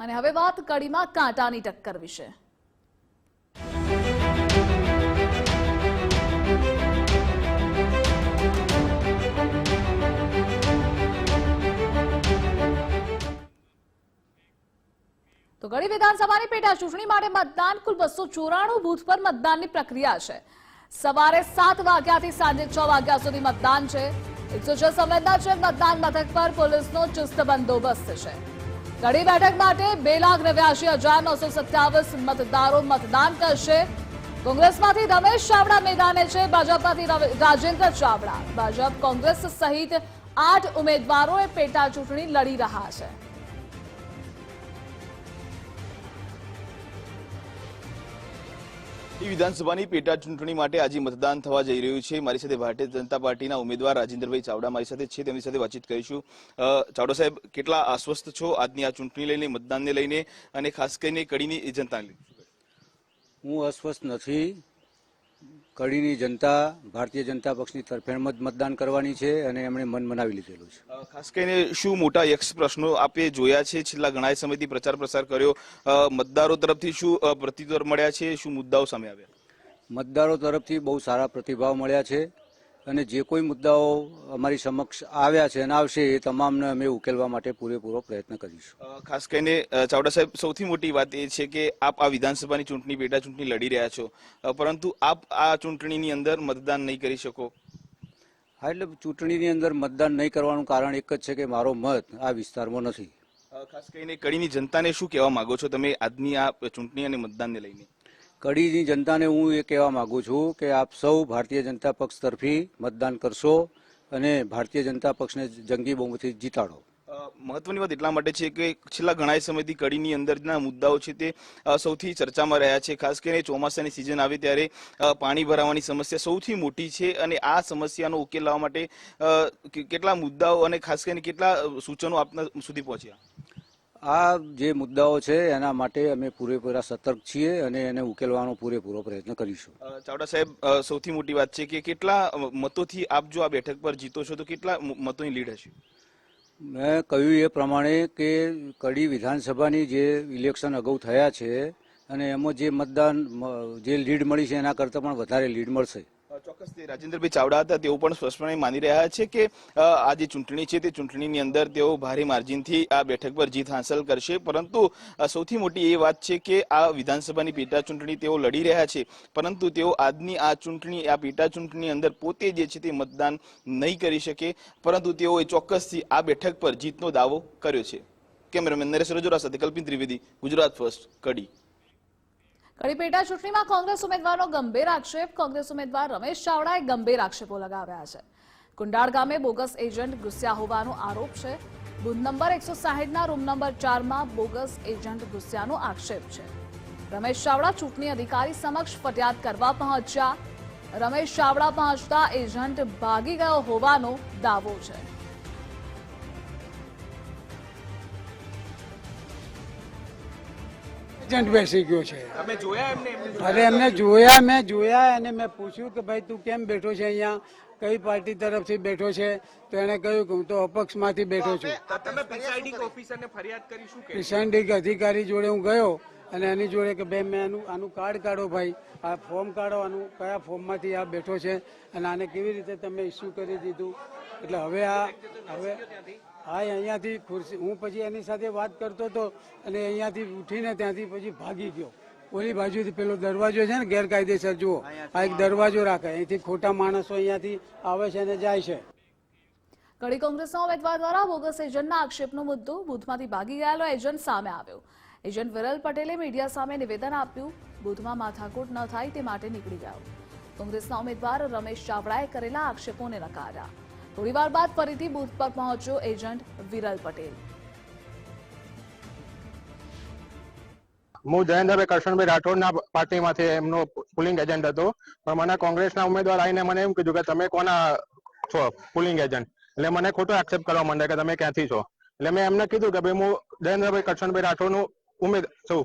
અને હવે વાત કડીમાં કાંટાની ટક્કર વિશે. તો ગડી વિધાનસભાની પેટા ચૂંટણી માટે મતદાન કુલ બસો ચોરાણું બુથ પર મતદાનની પ્રક્રિયા છે. સવારે સાત વાગ્યાથી સાંજે છ વાગ્યા સુધી મતદાન છે. એકસો છ સંવેદનાશીલ મતદાન મથક પર પોલીસનો ચુસ્ત બંદોબસ્ત છે. કડી બેઠક માટે બે લાખ નેવ્યાસી હજાર નવસો સત્યાવીસ મતદારો મતદાન કરશે. કોંગ્રેસમાંથી રમેશ ચાવડા મેદાને છે, ભાજપમાંથી રાજેન્દ્ર ચાવડા. ભાજપ, કોંગ્રેસ સહિત આઠ ઉમેદવારોએ પેટા ચૂંટણી લડી રહ્યા છે. વિધાનસભાની પેટા ચૂંટણી માટે આજે મતદાન થવા જઈ રહ્યું છે. મારી સાથે ભારતીય જનતા પાર્ટીના ઉમેદવાર રાજેન્દ્રભાઈ ચાવડા મારી સાથે છે. તેમની સાથે વાતચીત કરીશું. ચાવડા સાહેબ, કેટલા આશ્વસ્ત છો આજની આ ચૂંટણી લઈને, મતદાનને લઈને? અને ખાસ કરીને કડીની જનતાને હું અસ્વસ્થ નથી. કડીની જનતા ભારતીય જનતા પક્ષની તરફેણમાં જ મતદાન કરવાની છે અને એમણે મન મનાવી લીધેલું છે. ખાસ કરીને શું મોટા યક્ષ પ્રશ્નો આપે જોયા છે? છેલ્લા ઘણા સમયથી પ્રચાર પ્રસાર કર્યો. મતદારો તરફથી શું અ, મળ્યા છે? શું મુદ્દાઓ સામે આવ્યા? મતદારો તરફથી બહુ સારા પ્રતિભાવ મળ્યા છે. અને જે કોઈ મુદ્દાઓ અમારી સમક્ષ આવ્યા છે અને આવશે એ તમામને અમે ઉકેલવા માટે પૂરેપૂરો પ્રયત્ન કરીશું. ખાસ કરીને ચાવડા સાહેબ સૌથી મોટી વાત એ છે કે આપ આ વિધાનસભાની ચૂંટણી પેટા ચૂંટણી લડી રહ્યા છો. પરંતુ આપ આ ચૂંટણીની અંદર મતદાન નહીં કરી શકો. હા એટલે ચૂંટણીની અંદર મતદાન નહીં કરવાનું કારણ એક જ છે કે મારો મત આ વિસ્તારમાં નથી. ખાસ કરીને કડીની જનતાને શું કહેવા માંગો છો? તમે આજની આ ચૂંટણી અને મતદાનને લઈને. કડીની જનતાને હું એ કહેવા માગું છું કે આપ સૌ ભારતીય જનતા પક્ષ તરફી મતદાન કરશો અને ભારતીય જનતા પક્ષને જંગી બહુમતી જીતાડો. મહત્વની વાત એટલા માટે છે કે છેલ્લા ઘણા સમયથી કડીની અંદરના મુદ્દાઓ છે તે સૌથી ચર્ચામાં રહ્યા છે. ખાસ કરીને ચોમાસાની સિઝન આવે ત્યારે પાણી ભરાવાની સમસ્યા સૌથી મોટી છે અને આ સમસ્યાનો ઉકેલ લાવવા માટે કેટલા મુદ્દાઓ અને ખાસ કરીને કેટલા સૂચનો આપના સુધી પહોંચ્યા? આ જે મુદ્દાઓ છે એના માટે અમે પૂરેપૂરા સતર્ક છીએ અને એને ઉકેલવાનો પૂરેપૂરો પ્રયત્ન કરીશું. ચાવડા સાહેબ સૌથી મોટી વાત છે કે કેટલા મતોથી આપ જો આ બેઠક પર જીતો છો તો કેટલા મતોની લીડ હશે? મેં કહ્યું એ પ્રમાણે કે કડી વિધાનસભાની જે ઇલેક્શન અગાઉ થયા છે અને એમાં જે મતદાન જે લીડ મળી છે એના કરતાં પણ વધારે લીડ મળશે. ચોક્કસથી રાજેન્દ્રભાઈ ચાવડા હતા, તેઓ પણ સ્પષ્ટપણે માની રહ્યા છે કે આ જે ચૂંટણી છે તે ચૂંટણીની અંદર તેઓ ભારે માર્જિનથી આ બેઠક પર જીત હાંસલ કરશે. પરંતુ સૌથી મોટી એ વાત છે કે, આ વિધાનસભાની પેટા ચૂંટણી તેઓ લડી રહ્યા છે. પરંતુ તેઓ આજની આ ચૂંટણી, આ પેટા ચૂંટણી અંદર પોતે જે છે તે મતદાન નહીં કરી શકે. પરંતુ તેઓએ ચોક્કસથી આ બેઠક પર જીતનો દાવો કર્યો છે. કેમેરામેન નરેશ રજોરા સાથે કલ્પિત ત્રિવેદી, ગુજરાત ફર્સ્ટ, કડી. કડી પેટા ચૂંટણીમાં કોંગ્રેસ ઉમેદવારનો ગંભીર આક્ષેપ, કોંગ્રેસ ઉમેદવાર રમેશ ચાવડાએ ગંભીર આક્ષેપો લગાવ્યા છે. કુંડાળ ગામે બોગસ એજન્ટ ઘૂસ્યા હોવાનો આરોપ છે. બુથ નંબર એકસો સાહીઠના રૂમ નંબર ચારમાં બોગસ એજન્ટ ઘૂસ્યાનો આક્ષેપ છે. રમેશ ચાવડા ચૂંટણી અધિકારી સમક્ષ ફરિયાદ કરવા પહોંચ્યા. રમેશ ચાવડા પહોંચતા એજન્ટ ભાગી ગયો હોવાનો દાવો છે. એજન્ટ બેસી ગયો છે. અરે એમને જોયા મેં જોયા અને મેં પૂછ્યું કે ભાઈ તું કેમ બેઠો છે અહીંયા? કઈ પાર્ટી તરફથી બેઠો છે? તો એને કહ્યું કે હું તો અપક્ષમાંથી બેઠો છું. પ્રિસાઇડિંગ અધિકારી જોડે હું ગયો અને એની જોડે કે ભાઈ મેં આનું આનું કાર્ડ કાઢો ભાઈ. આ ફોર્મ કાઢો આનું કયા ફોર્મમાંથી આ બેઠો છે? અને આને કેવી રીતે તમે ઇસ્યુ કરી દીધું? એટલે હવે આ હવે હા એ અહીંયાથી ખુરશી હું પછી એની સાથે વાત કરતો હતો અને અહીંયાથી ઉઠીને ત્યાંથી પછી ભાગી ગયો. ઓલી બાજુથી પેલો દરવાજો છે ને ગેરકાયદેસર જુઓ. આ એક દરવાજો રાખે. અહીંથી ખોટા માણસો અહીંયાથી આવે છે અને જાય છે. કડી કોંગ્રેસના ઉમેદવાર દ્વારા બોગસ એજન્ટના આક્ષેપનો મુદ્દો બુથમાંથી ભાગી ગયેલો એજન્ટ સામે આવ્યો. એજન્ટ વિરલ પટેલે મીડિયા સામે નિવેદન આપ્યું બુથમાં માથાકૂટ ન થાય તે માટે નીકળી ગયો કોંગ્રેસના ઉમેદવાર રમેશ ચાવડાએ કરેલા આક્ષેપોને નકાર્યા. થોડીવાર બાદ ફરીથી બૂથ પર પહોંચ્યો એજન્ટ વિરલ પટેલ. હું જયેન્દ્રભાઈ કરશનભાઈ રાઠોડના પાર્ટીમાંથી એમનો પુલિંગ એજન્ટ હતો. પણ મને કોંગ્રેસના ઉમેદવાર આવીને મને એમ કીધું કે તમે કોના છો પુલિંગ એજન્ટ? એટલે મને ખોટો એક્સેપ્ટ કરવા માંડે કે તમે ક્યાંથી છો? એટલે મેં એમને કીધું કે ભાઈ હું જયેન્દ્રભાઈ કરશનભાઈ રાઠોડનું ઉમેદ છું.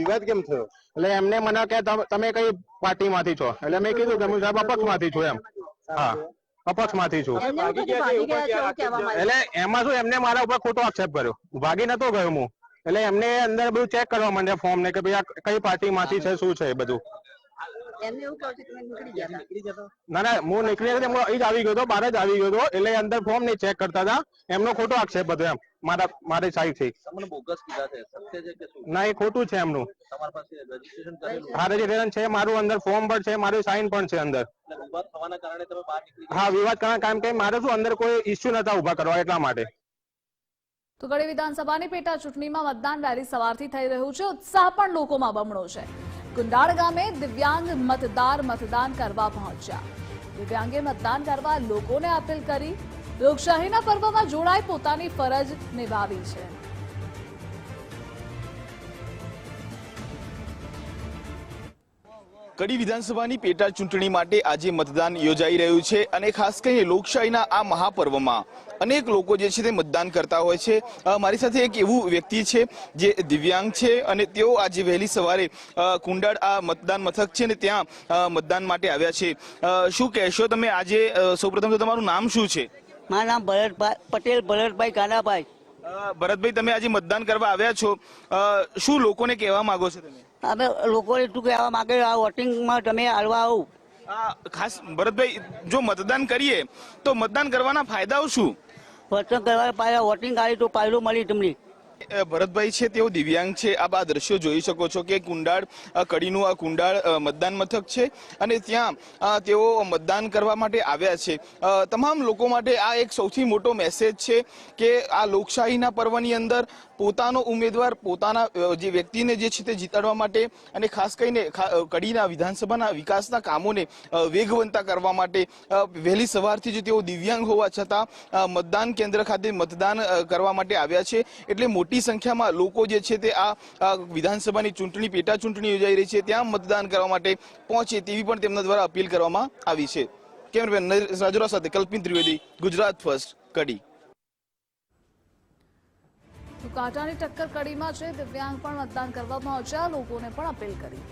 વિવાદ કેમ થયો? એટલે એમને મને કે તમે કઈ પાર્ટીમાંથી છો? એટલે મેં કીધું કે હું સાહેબ અપક્ષમાંથી છું એમ. હા. અપક્ષમાંથી છું. એટલે એમાં શું એમને મારા ઉપર ખોટો આક્ષેપ કર્યો. ભાગી નતો ગયો હું. એટલે એમને અંદર બધું ચેક કરવા માંડ્યા ફોર્મ ને કે ભાઈ આ કઈ પાર્ટીમાંથી છે શું છે એ બધું. ના ના હું નીકળી ગયો હું અહીં જ આવી ગયો હતો બહાર જ આવી ગયો હતો એટલે અંદર ફોર્મ નહીં ચેક કરતા હતા. એમનો ખોટો આક્ષેપ હતો એમ. મારા મારી સાઈડથી. તમને બોગસ કીધા છે. સત્ય છે કે શું? ના એ ખોટું છે એમનું. તમારી પાસે રજીસ્ટ્રેશન કરેલું હા રજીસ્ટ્રેશન છે મારું અંદર ફોર્મ પણ છે મારી સાઈન પણ છે અંદર. વિવાદ થવાના કારણે તમે બહાર નીકળી હા વિવાદ કારણ કારણ કે મારે શું અંદર કોઈ ઇશ્યુ નતા ઊભા કરવા એટલા માટે. તો ગળી વિધાનસભાની પેટા ચૂંટણીમાં મતદાન વહેલી સવારથી થઈ રહ્યું છે. ઉત્સાહ પણ લોકોમાં બમણો છે. ગુંડાળ ગામે દિવ્યાંગ મતદાર મતદાન કરવા પહોંચ્યા. દિવ્યાંગે મતદાન કરવા લોકોને અપીલ કરી લોકશાહીના પર્વમાં જોડાઈ પોતાની ફરજ નિભાવી છે. કડી વિધાનસભાની પેટા ચૂંટણી માટે આજે મતદાન યોજાઈ રહ્યું છે અને ખાસ કરીને લોકશાહીના આ મહાપર્વમાં. અનેક લોકો જે છે તે મતદાન કરતા હોય છે. મારી સાથે એક એવું વ્યક્તિ છે જે દિવ્યાંગ છે અને તેઓ આજે વહેલી સવારે કુંડાળ આ મતદાન મથક છે ને ત્યાં મતદાન માટે આવ્યા છે. શું કહેશો તમે આજે? સૌપ્રથમ તો તમારું નામ શું છે? મારું નામ ભરતભાઈ પટેલ ભરતભાઈ કાનાભાઈ. ભરતભાઈ તમે આજે મતદાન કરવા આવ્યા છો. શું લોકોને કહેવા માંગો છો તમે? અમે લોકોને એટલું કહેવા માંગે આ વોટિંગમાં તમે હાલવા આવો. ખાસ ભરતભાઈ જો મતદાન કરીએ તો મતદાન કરવાના ફાયદાઓ શું? વોટિંગ કરવા ફાયદા વોટિંગ આવી તો પાયલો મળી તમને. ભરતભાઈ છે, તેઓ દિવ્યાંગ છે. આપ આ દ્રશ્યો જોઈ શકો છો કે કુંડાળ કડીનું આ કુંડાળ મતદાન મથક છે અને ત્યાં તેઓ મતદાન કરવા માટે આવ્યા છે. તમામ લોકો માટે આ એક સૌથી મોટો મેસેજ છે કે આ લોકશાહીના પર્વની અંદર પોતાનો ઉમેદવાર, પોતાના જે વ્યક્તિને જે છે તે જીતાડવા માટે અને ખાસ કરીને કડીના વિધાનસભાના વિકાસના કામોને વેગવંતા કરવા માટે વહેલી સવારથી જ તેઓ દિવ્યાંગ હોવા છતાં મતદાન કેન્દ્ર ખાતે મતદાન કરવા માટે આવ્યા છે. એટલે મોટી સંખ્યામાં લોકો જે છે તે આ વિધાનસભાની ચૂંટણી, પેટા ચૂંટણી યોજાઈ રહી છે, ત્યાં મતદાન કરવા માટે પહોંચે તેવી પણ તેમના દ્વારા અપીલ કરવામાં આવી છે. કેમેરામેન રાજુરા સાથે કલ્પિન ત્રિવેદી, ગુજરાત ફર્સ્ટ, કડી. કાંટાની ટક્કર કડીમાં છે, દિવ્યાંગ પણ મતદાન કરવા પહોંચ્યા, લોકોને પણ અપીલ કરી.